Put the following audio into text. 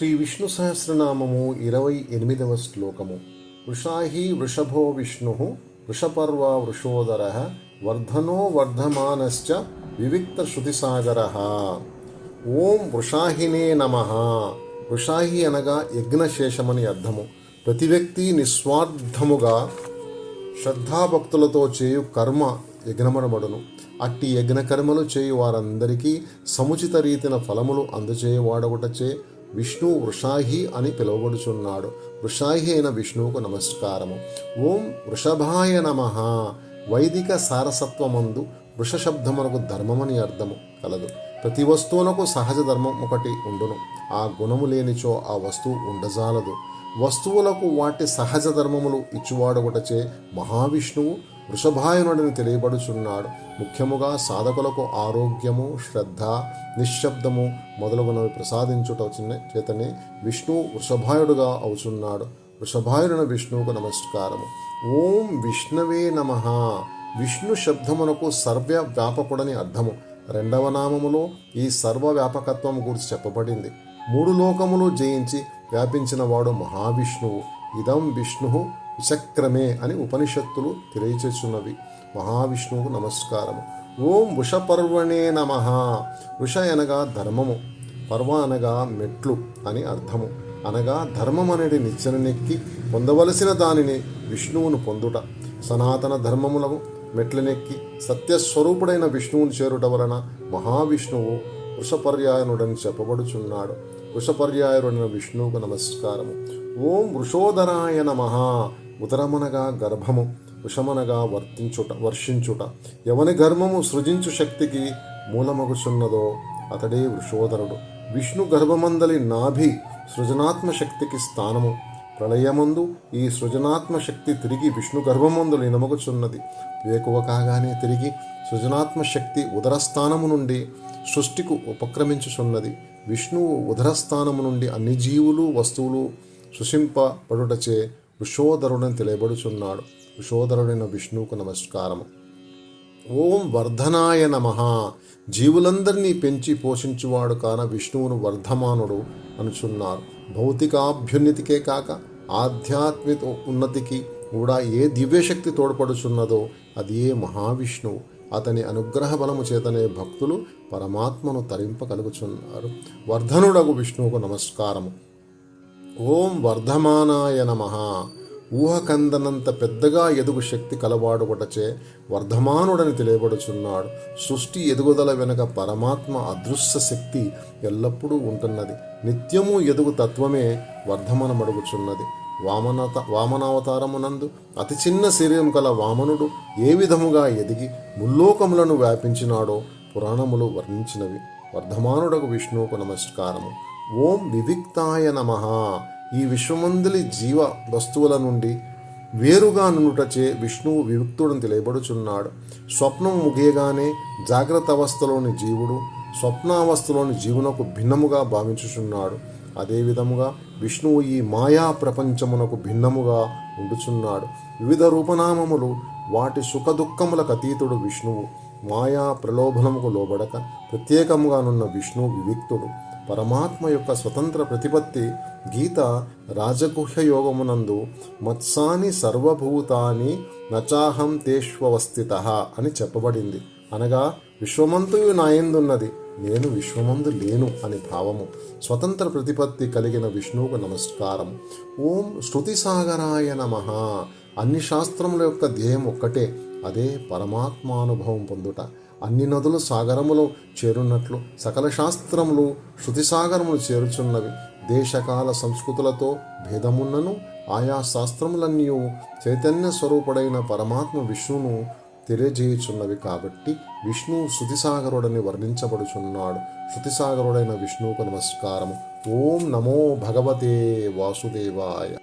శ్రీ విష్ణు సహస్రనామము ఇరవై ఎనిమిదవ శ్లోకము. వృషాహి వృషభో విష్ణు వృషపర్వ వృషోదర వర్ధనో వర్ధమానశ్చ వివిక్త శృతిసాగర. ఓం వృషాహినే నమ. వృషాహి అనగా యజ్ఞశేషమని అర్థము. ప్రతి వ్యక్తి నిస్వార్థముగా శ్రద్ధాభక్తులతో చేయు కర్మ యజ్ఞమనబడును. అట్టి యజ్ఞకర్మలు చేయు వారందరికీ సముచిత రీతిన ఫలములు అందజేయవాడొకటచే విష్ణు వృషాహి అని పిలువబడుచున్నాడు. వృషాహి అయిన విష్ణువుకు నమస్కారము. ఓం వృషభాయ నమ. వైదిక సారసత్వమందు వృషశబ్దమునకు ధర్మమని అర్థము కలదు. ప్రతి వస్తువునకు సహజ ధర్మం ఒకటి ఉండును. ఆ గుణము లేనిచో ఆ వస్తువు ఉండజాలదు. వస్తువులకు వాటి సహజ ధర్మములు ఇచ్చువాడొకటచే మహావిష్ణువు వృషభాయనుడని తెలియబడుచున్నాడు. ముఖ్యముగా సాధకులకు ఆరోగ్యము శ్రద్ధ నిశ్శబ్దము మొదలగునవి ప్రసాదించుట చిన్న- చేతనే విష్ణువు వృషభాయుడుగా అవుచున్నాడు. వృషభాయుడిన విష్ణువుకు నమస్కారము. ఓం విష్ణవే నమ. విష్ణు శబ్దమునకు సర్వ వ్యాపకుడని అర్థము. రెండవ నామములో ఈ సర్వ వ్యాపకత్వం గురించి చెప్పబడింది. మూడు లోకములు జయించి వ్యాపించిన వాడు మహావిష్ణువు. ఇదం విష్ణు విచక్రమే అని ఉపనిషత్తులు తెలియచేస్తున్నవి. మహావిష్ణువుకు నమస్కారము. ఓం వృషపర్వణే నమ. వృష అనగా ధర్మము పర్వ అనగా మెట్లు అని అర్థము. అనగా ధర్మం అనేది నిచ్చెననెక్కి పొందవలసిన దానిని విష్ణువును పొందుట. సనాతన ధర్మములను మెట్లనెక్కి సత్యస్వరూపుడైన విష్ణువుని చేరుట వలన మహావిష్ణువు వృషపర్యాయనుడని చెప్పబడుచున్నాడు. వృషపర్యాయుడైన విష్ణువుకు నమస్కారము. ఓం వృషోధరాయ నమ. ఉదరమనగా గర్భము వృషమనగా వర్తించుట వర్షించుట. ఎవని గర్భము సృజించు శక్తికి మూలమగుచున్నదో అతడే వృషోదరుడు. విష్ణు గర్భమందలి నాభి సృజనాత్మ శక్తికి స్థానము. ప్రళయమందు ఈ సృజనాత్మ శక్తి తిరిగి విష్ణు గర్భమందు లీనమగుచున్నది. వేకువ కాగానే తిరిగి సృజనాత్మ శక్తి ఉదరస్థానము నుండి సృష్టికు ఉపక్రమించుచున్నది. విష్ణువు ఉదరస్థానము నుండి అన్ని జీవులు వస్తువులు సృశింపబడుటచే వృషోదరుడని తెలియబడుచున్నాడు. వృషోదరుడైన విష్ణువుకు నమస్కారము. ఓం వర్ధనాయ నమ. జీవులందరినీ పెంచి పోషించువాడు కాన విష్ణువును వర్ధమానుడు అనుచున్నారు భౌతికాభ్యున్నతికే కాక ఆధ్యాత్మిక ఉన్నతికి కూడా ఏ దివ్యశక్తి తోడ్పడుచున్నదో అది ఏ మహావిష్ణువు. అతని అనుగ్రహ బలము చేతనే భక్తులు పరమాత్మను తరింపగలుగుచున్నారు. వర్ధనుడగు విష్ణువుకు నమస్కారము. ఓం వర్ధమానాయ నమ. ఊహకందనంత పెద్దగా ఎదుగు శక్తి కలవాడుకొటచే వర్ధమానుడని తెలియబడుచున్నాడు. సృష్టి ఎదుగుదల వెనుక పరమాత్మ అదృశ్య శక్తి ఎల్లప్పుడూ ఉంటున్నది. నిత్యము ఎదుగు తత్వమే వర్ధమనమడుగుచున్నది. వామనత వామనావతారమునందు అతి చిన్న శరీరం కల వామనుడు ఏ విధముగా ఎదిగి ముల్లోకములను వ్యాపించినాడో పురాణములు వర్ణించినవి. వర్ధమానుడకు విష్ణువుకు నమస్కారము. ఓం వివిక్తాయ నమ. ఈ విశ్వమందలి జీవ వస్తువుల నుండి వేరుగా నుండుటచే విష్ణువు వివిక్తుడని తెలియబడుచున్నాడు. స్వప్నం ముగియగానే జాగ్రత్త అవస్థలోని జీవుడు స్వప్నావస్థలోని జీవునకు భిన్నముగా భావించుచున్నాడు. అదేవిధముగా విష్ణువు ఈ మాయా ప్రపంచమునకు భిన్నముగా ఉండుచున్నాడు. వివిధ రూపనామములు వాటి సుఖదుఖములకు అతీతుడు విష్ణువు. మాయా ప్రలోభనముకు లోబడక ప్రత్యేకముగానున్న విష్ణువు వివిక్తుడు. పరమాత్మ యొక్క స్వతంత్ర ప్రతిపత్తి గీత రాజగుహ్య యోగమునందు మత్సాని సర్వభూతాని నచాహం తేష్వస్థిత అని చెప్పబడింది. అనగా విశ్వమంతయు నాయందున్నది నేను విశ్వమందు లేను అని భావము. స్వతంత్ర ప్రతిపత్తి కలిగిన విష్ణువుకు నమస్కారం ఓం శృతిసాగరాయ నమ. అన్ని శాస్త్రముల యొక్క ధ్యేయం ఒక్కటే. అదే పరమాత్మానుభవం పొందుట. అన్ని నదులు సాగరములో చేరున్నట్లు సకల శాస్త్రములు శృతిసాగరములు చేరుచున్నవి. దేశకాల సంస్కృతులతో భేదమున్నను ఆయా శాస్త్రములన్నీ చైతన్య స్వరూపుడైన పరమాత్మ విష్ణువును తెలియజేయుచున్నవి కాబట్టి విష్ణు శృతిసాగరుడని వర్ణించబడుచున్నాడు. శృతిసాగరుడైన విష్ణువుకు నమస్కారము. ఓం నమో భగవతే వాసుదేవాయ.